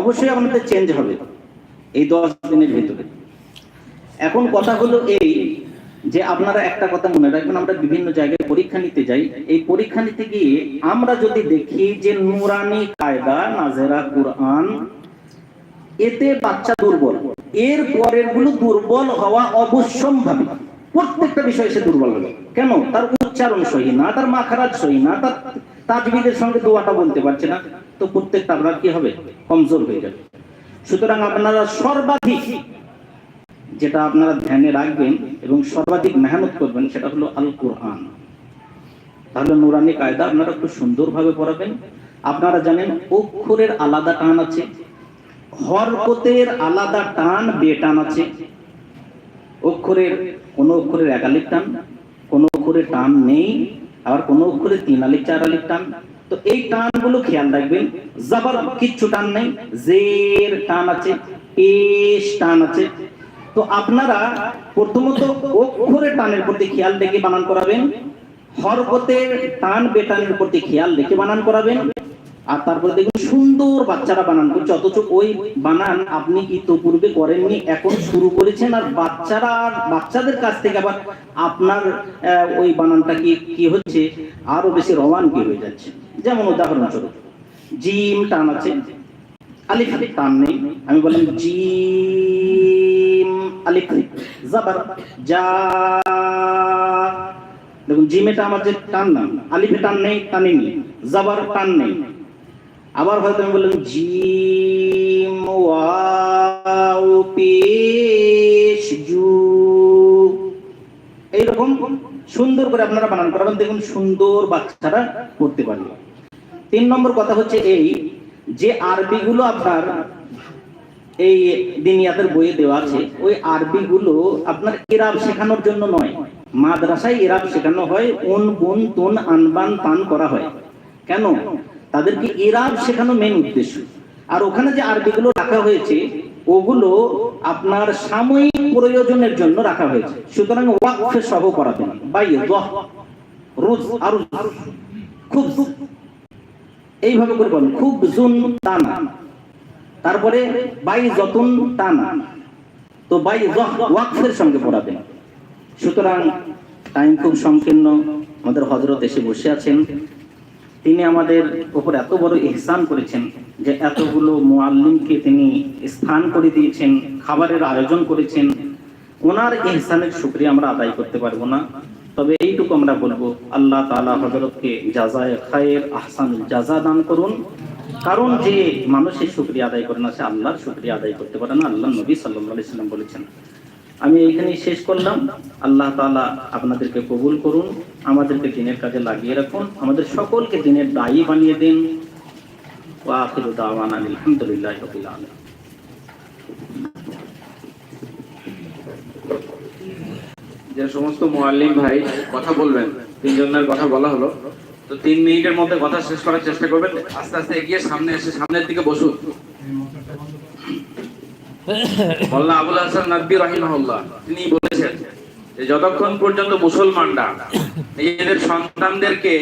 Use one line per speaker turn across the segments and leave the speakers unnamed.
অবশ্যই আপনাদের চেঞ্জ হবে এই দশ দিনের ভিতরে। এখন কথা হলো এই যে আপনারা একটা কথা মনে রাখবেন, আমরা বিভিন্ন জায়গায় পরীক্ষা নিতে যাই। এই পরীক্ষা নিতে গিয়ে আমরা যদি দেখি যে নুরানি কায়দা, নাজেরা কুরআন, এতে বাচ্চা দুর্বল। এর পরেরগুলো দুর্বল হওয়া অবশ্যম্ভাবী। প্রত্যেকটা বিষয়ে সে দুর্বল হবে কেন? তার উচ্চারণ সহি না, তার মাখারাজ সহি না, তার তাজবিদের সঙ্গে দোয়াটা বলতে পারছে না। তো প্রত্যেকটা আপনার কি হবে? কমজোর হয়ে যাবে। সুতরাং আপনারা সর্বাধিক যেটা আপনারা ধ্যানে রাখবেন এবং সর্বাধিক মেহনত করবেন সেটা হলো আল কোরআন তাহলে নুরানি কায়দা আপনারা খুব সুন্দরভাবে পড়াবেন। আপনারা জানেন অক্ষরের আলাদা টান আছে, হরকতের আলাদা টান বেটান আছে। অক্ষরের কোন অক্ষরের একালিক টান, কোন অক্ষরের টান নেই, আবার কোন অক্ষরে তিন আলিক চার আলিক টান। তো এই টানগুলো খেয়াল রাখবেন, জাবার কিচ্ছু টান নেই, জের টান আছে পেশ টান আছে। তো আপনারা প্রথমত অক্ষরের টানের প্রতি খেয়াল রেখে বানান করাবেন হরকতের টান বেটানের প্রতি খেয়াল রেখে বানান করাবেন, আর তারপরে সুন্দর বাচ্চারা বানান। করছে অথচ ওই বানান আপনি ইতোপূর্বে করেননি, এখন শুরু করেছেন, আর বাচ্চারা বাচ্চাদের কাছ থেকে আবার আপনার ওই বানানটা কি কি হচ্ছে? আরও বেশি রওয়ানকি হয়ে যাচ্ছে। যেমন উদাহরণস্বরূপ, জিম টান আছে। আলিফ টান নেই। আমি বললাম, জিম আলিফ জাবার যা। দেখুন জিমেটা আমার যে টান না, আলিফে টান নেই টানিনি জাবার টান নেই। আবার হয়তো আমি বললাম, জিম পেশ জু। এইরকম সুন্দর করে আপনারা বানান করাবেন দেখুন সুন্দর বাচ্চারা করতে পারবে। তিন নম্বর কথা হচ্ছে এই যে আরবিগুলো আপনার এই দিনিয়াতের বইয়ে দেওয়া আছে, ওই আরবি গুলো আপনার ইরাব শেখানোর জন্য নয়। মাদ্রাসায় ইরাব শেখানো হয়, উন, বুন, তুন আনবান তান করা হয়। কেন? তাদেরকে ইরাব শেখানো মেন উদ্দেশ্য। আর ওখানে যে আরবি গুলো রাখা হয়েছে, ওগুলো আপনার সাময়িক প্রয়োজনের জন্য রাখা হয়েছে। সুতরাং ওয়াকফে সহ করাবেন বাই রুজ আর খুব এইভাবে করে বলেন খুব জুন টানা। তারপরে বাই যতন টানা। তো বাই ওয়াকফের সঙ্গে পড়াবেন। সুতরাং টাইম খুব সংকীর্ণ। আমাদের হজরত এসে বসে আছেন। তিনি আমাদের উপর এত বড় ইহসান করেছেন যে এতগুলো মোয়াল্লিমকে তিনি স্থান করে দিয়েছেন, খাবারের আয়োজন করেছেন। ওনার ইহসানের শুক্রিয়া আমরা আদায় করতে পারব না। তবে এইটুকু আমরা বলব, আল্লাহ তাআলা হযরতকে জাযায়ে খায়ের আহসান জাযা দান করুন। কারণ যে মানুষের শুক্রিয়া আদায় করে না, সে আল্লাহর শুক্রিয়া আদায় করতে পারে না, আল্লাহ নবী আলাইহি সাল্লাম বলেছেন। আমি এইখানেই শেষ করলাম। আল্লাহ তাআলা আপনাদেরকে কবুল করুন। আমাদেরকে দিনের কাজে লাগিয়ে রাখুন। আমাদের সকলকে দিনের দায়ী বানিয়ে দিন। ওয়া আখিরু দাওয়ানা আলহামদুলিল্লাহি
যে সমস্ত মোয়াল্লিম ভাই কথা বলবেন, তিনজনের কথা বলা হলো, তো তিন মিনিটের মধ্যে কথা শেষ করার চেষ্টা করবেন। আস্তে আস্তে এগিয়ে সামনে এসে সামনের দিকে বসুন। মোল্লা আবুল হাসান নাদবি রহিমাহুল্লাহ, তিনি বলেছেন যতক্ষণ পর্যন্ত মুসলমানরা নিজেদের সন্তানদেরকে,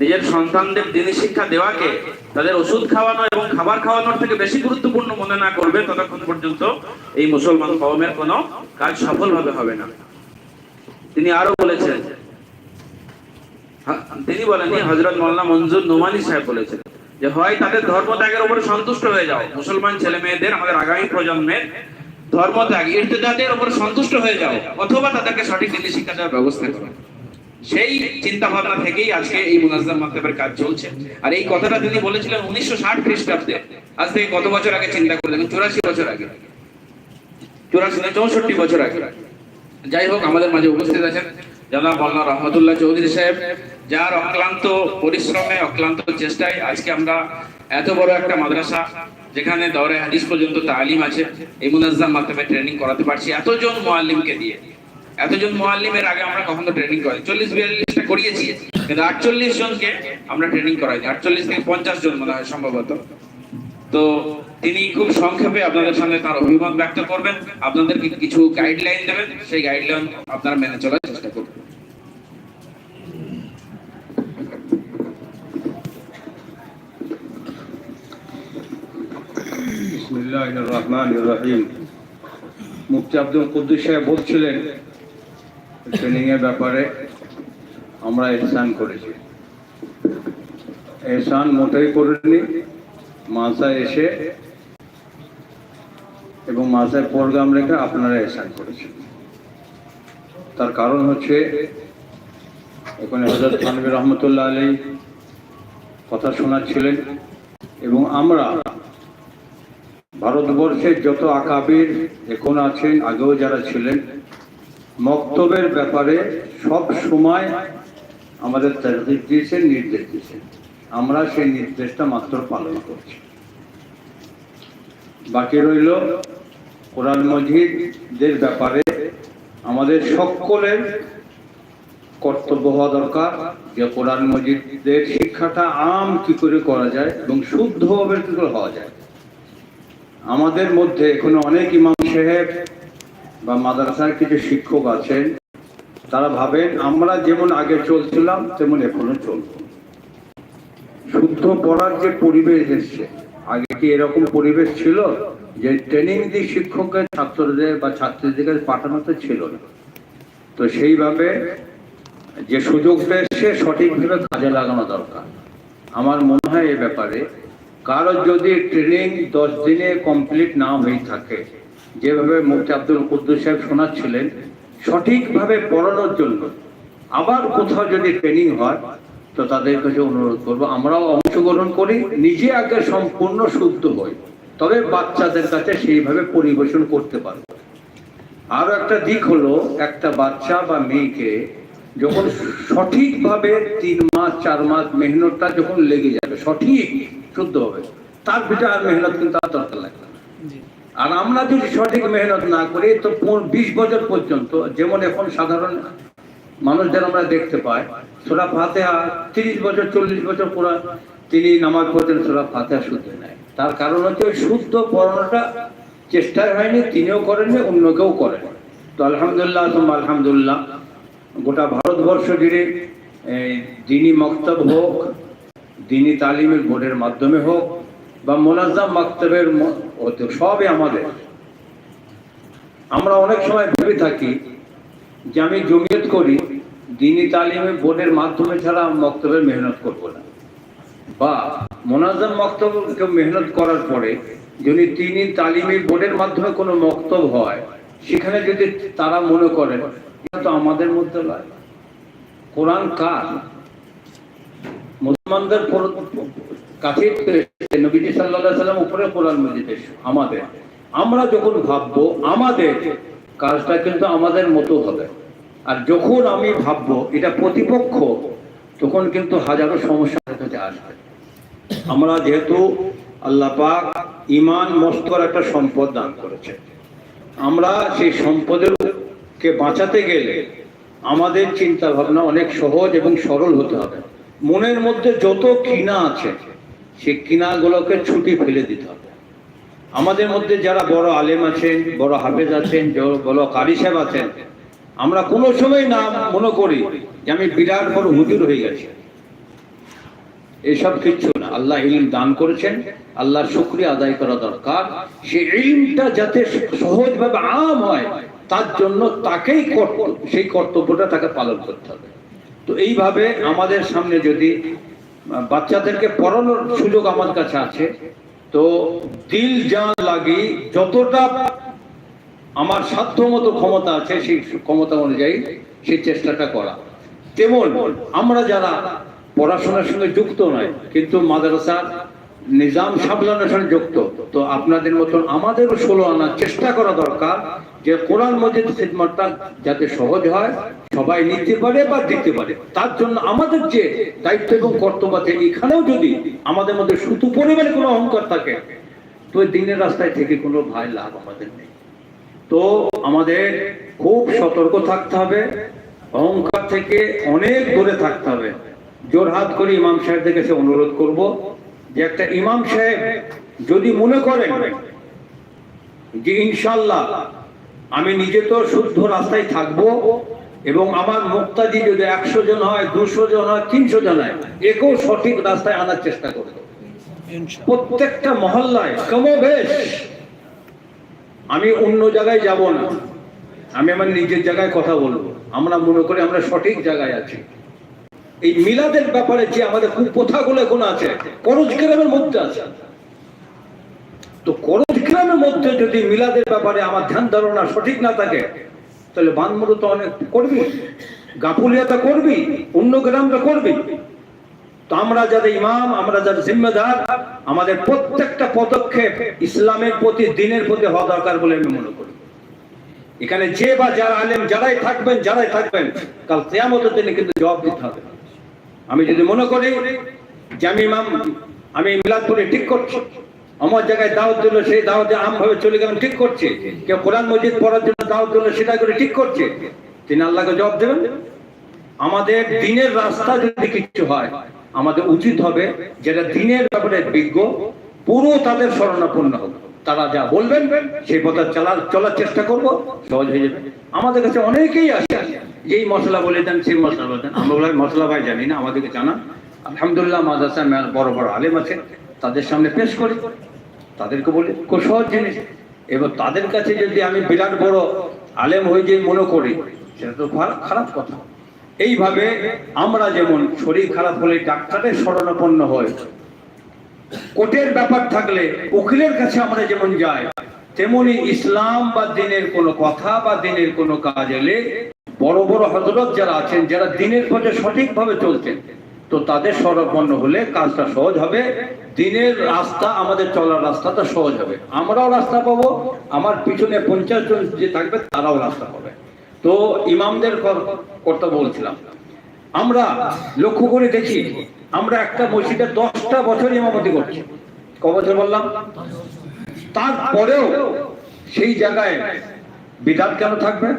নিজের সন্তানদের দিনী শিক্ষা দেওয়াকে তাদের ওষুধ খাওয়ানো এবং খাবার খাওয়ানোর থেকে বেশি গুরুত্বপূর্ণ মনে না করবে, ততক্ষণ পর্যন্ত এই মুসলমান কওমের কোনো কাজ সফলভাবে হবে না। তিনি আরও বলেছেন তিনি বলেন হজরত মোল্লা মঞ্জুর নোমানি সাহেব বলেছেন যে হয় তাদের ধর্ম ত্যাগের উপরে সন্তুষ্ট হয়ে যাও। মুসলমান ছেলে মেয়েদের আমাদের আগামী প্রজন্মের ধর্ম ত্যাগ ইর্তেদাদের উপরে সন্তুষ্ট হয়ে যাও, অথবা তাদেরকে সঠিক নীতি শিক্ষা দেওয়ার ব্যবস্থা করো। সেই চিন্তা ভাবনা থেকেই আজকে এই মুনাজ্জাম মাকতাবের কাজ চলছে। আর এই কথাটা তিনি বলেছিলেন উনিশশো ষাট খ্রিস্টাব্দে। আজ থেকে কত বছর আগে চিন্তা করে চুরাশি বছর আগে। চুরাশি না, চৌষট্টি বছর আগে। যাই হোক, আমাদের মাঝে উপস্থিত আছেন জনাব মাওলানা রহমতুল্লাহ চৌধুরী সাহেব, যার অক্লান্ত পরিশ্রমে, অক্লান্ত চেষ্টায় আজকে আমরা এত বড় একটা মাদ্রাসা যেখানে দরে হাদিস পর্যন্ত তালিম আছে, এই মুনাজ্জাম মাধ্যমে ট্রেনিং করাতে পারছি। এতজন মোয়াল্লিমকে দিয়ে। এতজন মোয়াল্লিমের আগে আমরা কখনো ট্রেনিং করাই চল্লিশ বিয়াল্লিশটা করিয়েছি, কিন্তু আটচল্লিশ জনকে আমরা ট্রেনিং করাই আটচল্লিশ থেকে পঞ্চাশ জন মনে হয় সম্ভবত। তো তিনি খুব সংক্ষেপে আপনাদের সামনে তার অভিমত ব্যক্ত করবেন। আপনাদেরকে কিছু গাইডলাইন দেবেন? সেই গাইডলাইন আপনারা মেনে চলার চেষ্টা করবেন
রহমান আব্দুল কুদ্দুস সাহেব বলছিলেন ব্যাপারে আমরা করেছি। মোটেই করিনি এসে এবং প্রোগ্রাম রেখে আপনারা করেছেন। তার কারণ হচ্ছে এখানে হজরত থানবী রহমতুল্লাহ আলী কথা শোনাচ্ছিলেন এবং আমরা ভারতবর্ষের যত আকাবির এখন আছেন, আগেও যারা ছিলেন, মক্তবের ব্যাপারে সব সময় আমাদের তারদিক দিয়েছেন, নির্দেশ দিয়েছেন। আমরা সেই নির্দেশটা মাত্র পালন করছি। বাকি রইল কোরআন মজিদের ব্যাপারে আমাদের সকলের কর্তব্য হওয়া দরকার যে কোরআন মজিদের শিক্ষাটা আম কি করে করা যায় এবং শুদ্ধভাবে কি করে হওয়া যায়। আমাদের মধ্যে এখনও অনেক ইমাম সাহেব বা মাদ্রাসার কিছু শিক্ষক আছেন, তারা ভাবেন, আমরা যেমন আগে চলছিলাম, তেমন এখনও চলব। শুদ্ধ পড়ার যে পরিবেশ এসছে, আগে কি এরকম পরিবেশ ছিল যে ট্রেনিং দিয়ে শিক্ষকের, ছাত্রদের বা ছাত্রীদের পাঠানো তো ছিল না? তো সেইভাবে যে সুযোগটা এসছে সঠিকভাবে কাজে লাগানো দরকার। আমার মনে হয় এ ব্যাপারে কারও যদি ট্রেনিং দশ দিনে কমপ্লিট না হয়ে থাকে, যেভাবে মুফতি আব্দুল কুদ্দুস সাহেব শোনাচ্ছিলেন, সঠিকভাবে পড়ানোর জন্য। আবার কোথাও যদি ট্রেনিং হয়, তো তাদের কাছে অনুরোধ করব, আমরাও অংশগ্রহণ করি, নিজে আগে সম্পূর্ণ শুদ্ধ হই। তবে বাচ্চাদের কাছে সেইভাবে পরিবেশন করতে পারব। আরও একটা দিক হলো, একটা বাচ্চা বা মেয়েকে যখন সঠিকভাবে তিন মাস, চার মাস মেহনতটা যখন লেগে যাবে, সঠিক শুদ্ধ হবে। তার আর মেহনত কিন্তু আর দরকার লাগবে না। আর আমরা যদি সঠিক মেহনত না করি তো বিশ বছর পর্যন্ত যেমন এখন সাধারণ মানুষদের আমরা দেখতে পাই সোরা ফাতেহা তিরিশ বছর চল্লিশ বছর পুরা তিনি নামাজ পড়তেন সোরা ফাতেহা শুদ্ধ নেয় তার কারণ হচ্ছে ওই শুদ্ধ পড়ানোটা চেষ্টাই হয়নি তিনিও করেননি অন্য কেউ করেন তো আলহামদুলিল্লাহ তোম আলহামদুলিল্লাহ গোটা ভারতবর্ষ জুড়ে এই দিনী মক্তব হোক দিনী তালিমের বোর্ডের মাধ্যমে হোক বা মোনাজাম মক্তবের সবই আমাদের। আমরা অনেক সময় ভেবে থাকি যে আমি জমিয়ত করি, দিনী তালিমের বোর্ডের মাধ্যমে ছাড়া মক্তবের মেহনত করব না। বা মোনাজাম মক্তব কেউ মেহনত করার পরে যদি তিনি তালিমি বোর্ডের মাধ্যমে কোনো মক্তব হয়, সেখানে যদি তারা মনে করেন, এটা তো আমাদের মধ্যে নয়। কোরআন কার? মুসলমানদের কাছে নবীজি সাল্লাহ সাল্লাম উপরে কোরআন মজিদ আমাদের। আমরা যখন ভাববো আমাদের, কাজটা কিন্তু আমাদের মতো হবে। আর যখন আমি ভাববো এটা প্রতিপক্ষ, তখন কিন্তু হাজারো সমস্যা কাছে আসবে। আমরা যেহেতু আল্লাহ পাক ইমান মস্তর একটা সম্পদ দান করেছে আমরা সেই সম্পদের কে বাঁচাতে গেলে আমাদের চিন্তা ভাবনা অনেক সহজ এবং সরল হতে হবে। মনের মধ্যে যত কিনা আছে, সেই কিনাগুলোকে ছুটি ফেলে দিতে হবে। আমাদের মধ্যে যারা বড় আলেম আছেন, বড় হাফেজ আছেন, বড় কারি সাহেব আছেন, আমরা কোনো সময় না মনে করি যে আমি বিরাট বড় হুজুর হয়ে গেছি। এসব কিচ্ছু না। আল্লাহ ইলম দান করেছেন আল্লাহর শুক্রিয়া আদায় করা দরকার। সেই ইলমটা যাতে সহজভাবে আম হয়, তার জন্য তাকেই সেই কর্তব্যটা তাকে পালন করতে হবে। তো এইভাবে আমাদের সামনে যদি বাচ্চাদেরকে পড়ানোর সুযোগ আমার কাছে আছে, তো দিল যা লাগি যতটা আমার সাধ্য মতো ক্ষমতা আছে, সেই ক্ষমতা অনুযায়ী সেই চেষ্টাটা করা। তেমন আমরা যারা পড়াশোনার সঙ্গে যুক্ত নয়, কিন্তু মাদ্রাসার নিজাম সামলানোর সঙ্গে যুক্ত। তো আপনাদের মতন আমাদেরও ষোলো আনার চেষ্টা করা দরকার যে কোরআন মজিদ খিদমতটা যাতে সহজ হয়, সবাই নিতে পারে বা দিতে পারে। তার জন্য আমাদের যে দায়িত্ব এবং কর্তব্য আছে, এখানেও যদি আমাদের মধ্যে শুধু পরিমাণে কোনো অহংকার থাকে, তো দিনের রাস্তায় থেকে কোনো ভাই লাভ আমাদের নেই। তো আমাদের খুব সতর্ক থাকতে হবে, অহংকার থেকে অনেক দূরে থাকতে হবে। জোরহাত করে ইমাম সাহেবদের কাছে অনুরোধ করব যে একটা ইমাম সাহেব যদি মনে করেন যে ইনশাল্লাহ আমি নিজে তো শুদ্ধ রাস্তায় থাকব এবং আমার মুক্তাদি যদি একশো জন হয় দুশো জন হয় তিনশো জন হয় একেও সঠিক রাস্তায় আনার চেষ্টা করব। প্রত্যেকটা মহল্লায় কমবেশ আমি অন্য জায়গায় যাব না। আমি আমার নিজের জায়গায় কথা বলব। আমরা মনে করি আমরা সঠিক জায়গায় আছি। এই মিলাদের ব্যাপারে যে আমাদের খুব কথাগুলো এখন আছে করজ গ্রামের মধ্যে আছে। তো করজ গ্রামের মধ্যে যদি মিলাদের ব্যাপারে আমার ধ্যান ধারণা সঠিক না থাকে, তাহলে বানমুড়ো তো অনেক করবি গাফুলিয়াটা করবি, অন্য গ্রামটা করবি। তো আমরা যাদের ইমাম, আমরা যাদের জিম্মেদার, আমাদের প্রত্যেকটা পদক্ষেপ ইসলামের প্রতি, দিনের প্রতি হওয়া দরকার বলে আমি মনে করি। এখানে যে বা যারা আলেম, যারাই থাকবেন যারাই থাকবেন, কাল কেয়ামতের দিনে কিন্তু জবাব দিতে হবে। আমি যদি মনে করি যে আমি ইমাম, আমি মিলাদপুরে ঠিক করছি, আমার জায়গায় দাওয়াত দিল, সেই দাওয়াতে আমভাবে চলে গেলাম, ঠিক করছে। কেউ কোরআন মসজিদ পড়ার জন্য দাওয়াত দিল, সেটা করে ঠিক করছে। তিনি আল্লাহকে জবাব দেবেন? আমাদের দিনের রাস্তা যদি কিছু হয়, আমাদের উচিত হবে যেটা দিনের ব্যাপারে বিজ্ঞ, পুরো তাদের শরণাপন্ন হবে তারা যা বলবেন, সেই পথে চলার চলার চেষ্টা করব, সহজ হয়ে যাবে। আমাদের কাছে অনেকেই আসে। যেই মশলা বলে দেন, সেই মশলা বলে দেন। আমরা বলে মশলা ভাই জানি না আমাদেরকে জানা আলহামদুলিল্লাহ মাদ্রাসা বড় বড় আলেম আছে। তাদের সামনে পেশ করি। তাদেরকে বলি, খুব সহজ জিনিস। এবার তাদের কাছে যদি আমি বিরাট বড় আলেম হয়ে যে মনে করি, সেটা তো খারাপ- কথা। এইভাবে আমরা যেমন শরীর খারাপ হলে ডাক্তারের শরণাপন্ন হয় কোর্টের ব্যাপার থাকলে উকিলের কাছে আমরা যেমন যাই, তেমনি ইসলাম বা দিনের কোনো কথা বা দিনের কোনো কাজ এলে বড় বড় হজরত যারা আছেন, যারা দিনের পথে সঠিকভাবে চলছেন, তো তাদের শরণাপন্ন হলে কাজটা সহজ হবে। দিনের রাস্তা, আমাদের চলার রাস্তাটা সহজ হবে। আমরাও রাস্তা পাবো, আমার পিছনে পঞ্চাশ জন যে থাকবে, তারাও রাস্তা পাবে। তো ইমামদের কর- কথা বলছিলাম। আমরা লক্ষ্য করে দেখি, আমরা একটা মসজিদে দশটা বছর ইমামতি করছি। ক বছর বললাম? তারপরেও সেই জায়গায় বিধান কেন থাকবে?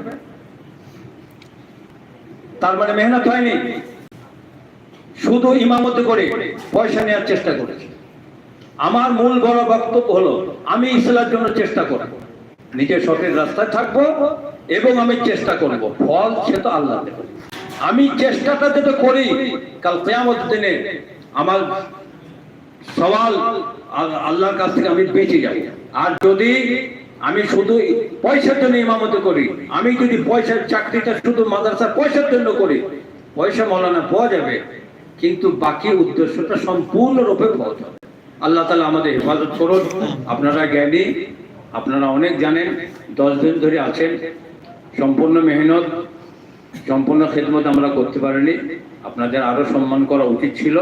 তার মানে মেহনত হয়নি। শুধু ইমামতি করে পয়সা নেওয়ার চেষ্টা করেছি। আমার মূল বড় বক্তব্য হলো, আমি ইসলামের জন্য চেষ্টা করব। নিজের সঠিক রাস্তায় থাকব এবং আমি চেষ্টা করব। ফল সে তো আল্লাহ আমি চেষ্টাটা যেটা করি, কাল কেয়ামত দিনে আমার সওয়াল আল্লাহর কাছ থেকে আমি বেঁচে যাই। আর যদি আমি শুধু পয়সার জন্য ইমামতি করি। আমি যদি পয়সার চাকরিটা শুধু মাদ্রাসার পয়সার জন্য করি, পয়সা মৌলানা পাওয়া যাবে, কিন্তু বাকি উদ্দেশ্যটা সম্পূর্ণরূপে পাওয়া যাবে। আল্লাহ তালা আমাদের হেফাজত করুন। আপনারা জ্ঞানী, আপনারা অনেক জানেন, দশ দিন ধরে আছেন, সম্পূর্ণ মেহনত, সম্পূর্ণ খেদমত আমরা করতে পারিনি। আপনাদের আরও সম্মান করা উচিত ছিল।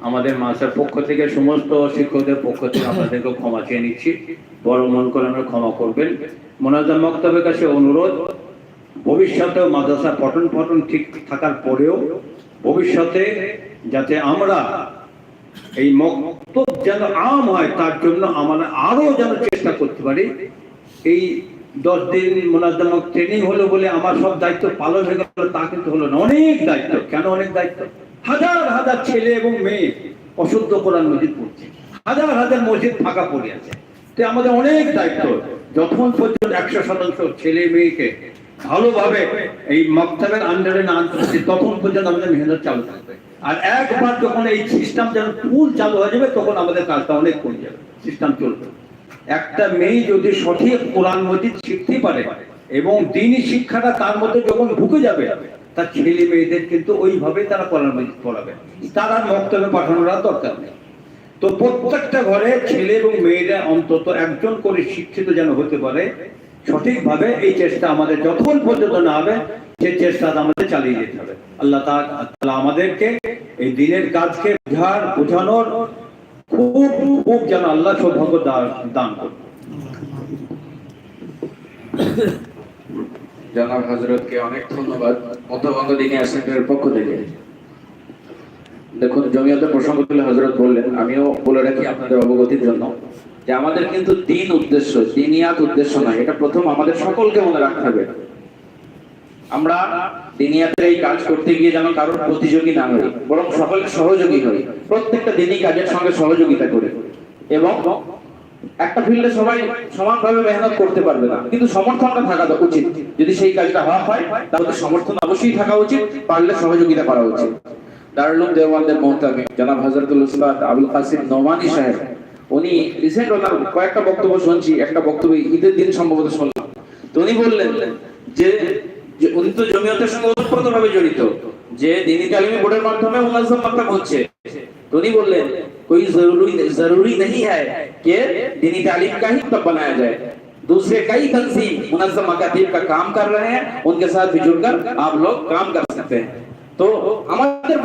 আমাদের মাসের পক্ষ থেকে, সমস্ত শিক্ষকদের পক্ষ থেকে আপনাদেরকে ক্ষমা চেয়ে নিচ্ছি। বড় মন করে আমরা ক্ষমা করবেন। মোনাজাম মক্তবের কাছে অনুরোধ, ভবিষ্যতে মাদ্রাসা পঠন পঠন ঠিক থাকার পরেও ভবিষ্যতে যাতে আমরা এই মক্তব যেন আম হয়, তার জন্য আমরা আরও যেন চেষ্টা করতে পারি। এই দশ দিন মোনাজামক ট্রেনিং হলো বলে আমার সব দায়িত্ব পালন হয়ে গেল, তা কিন্তু হলো না। অনেক দায়িত্ব। কেন অনেক দায়িত্ব? হাজার হাজার ছেলে এবং মেয়ে অশুদ্ধ কোরআন মসজিদ পড়ছে। হাজার হাজার মসজিদ ফাঁকা পড়ে আছে। তো আমাদের অনেক দায়িত্ব। যতক্ষণ পর্যন্ত একশো শতাংশ ছেলে মেয়েকে ভালোভাবে এই মক্তবের আন্ডারে না আনতে পারছি ততক্ষণ পর্যন্ত আমাদের মেহনত চালু থাকবে। আর একবার যখন এই সিস্টেম যেন ফুল চালু হয়ে যাবে, তখন আমাদের কাজটা অনেক কমে যাবে। সিস্টেম চলবে। একটা মেয়ে যদি সঠিক কোরআন মজিদ শিখতে পারে এবং দিনই শিক্ষাটা তার মধ্যে যখন ঢুকে যাবে তার ছেলে মেয়েদের কিন্তু ওইভাবে তারা মজিদ পড়াবে। তার মক্তবে পাঠানোর দরকার নেই। তো প্রত্যেকটা ঘরে ছেলে এবং মেয়েরা অন্তত একজন করে শিক্ষিত যেন হতে পারে, সঠিকভাবে এই চেষ্টা আমাদের যতক্ষণ পর্যন্ত না হবে সেই চেষ্টা আমাদের চালিয়ে যেতে হবে। আল্লাহ তাআলা আমাদেরকে এই দিনের কাজকে বোঝার, বোঝানোর খুব খুব যেন আল্লাহ সৌভাগ্য দান করুন।
জনাব হজরতকে অনেক ধন্যবাদ। মধ্যবঙ্গ দিনী সেন্টারের পক্ষ থেকে। দেখুন জমিয়তের প্রসঙ্গ তুলে হজরত বললেন, আমিও বলে রাখি আপনাদের অবগতির জন্য যে আমাদের কিন্তু দিন উদ্দেশ্য, দিনিয়াত উদ্দেশ্য নয়। এটা প্রথম আমাদের সকলকে মনে রাখতে হবে। আমরা দিনিয়াতের এই কাজ করতে গিয়ে যেন কারোর প্রতিযোগী না হই, বরং সকলের সহযোগী হই। প্রত্যেকটা দিনই কাজের সঙ্গে সহযোগিতা করে। এবং একটা ফিল্ডে সবাই সমানভাবে মেহনত করতে পারবে না। কিন্তু সমর্থনটা থাকা উচিত। যদি সেই কাজটা হওয়া হয়, তাহলে সমর্থন অবশ্যই থাকা উচিত, পারলে সহযোগিতা করা উচিত। দারুলুম আবুল কাসিম নোমানি সাহেব, উনি রিসেন্ট ওনার কয়েকটা বক্তব্য শুনছি, একটা বক্তব্য ঈদের দিন সম্ভবত শুনলাম। তো উনি বললেন যে উনি তো জমিয়তের সঙ্গে ওতপ্রোত ভাবে জড়িত, যে তালিমি বোর্ডের মাধ্যমে হচ্ছে। তো উনি বললেন, কোই জরুরি জরুরি নেই হ্যায় ये तालीम का ही मतलब बनाया जाए। दूसरे कई तनसीम मुनजम अकातीब का काम कर रहे हैं, उनके साथ भी जुड़कर आप लोग काम कर सकते हैं। तो हमारे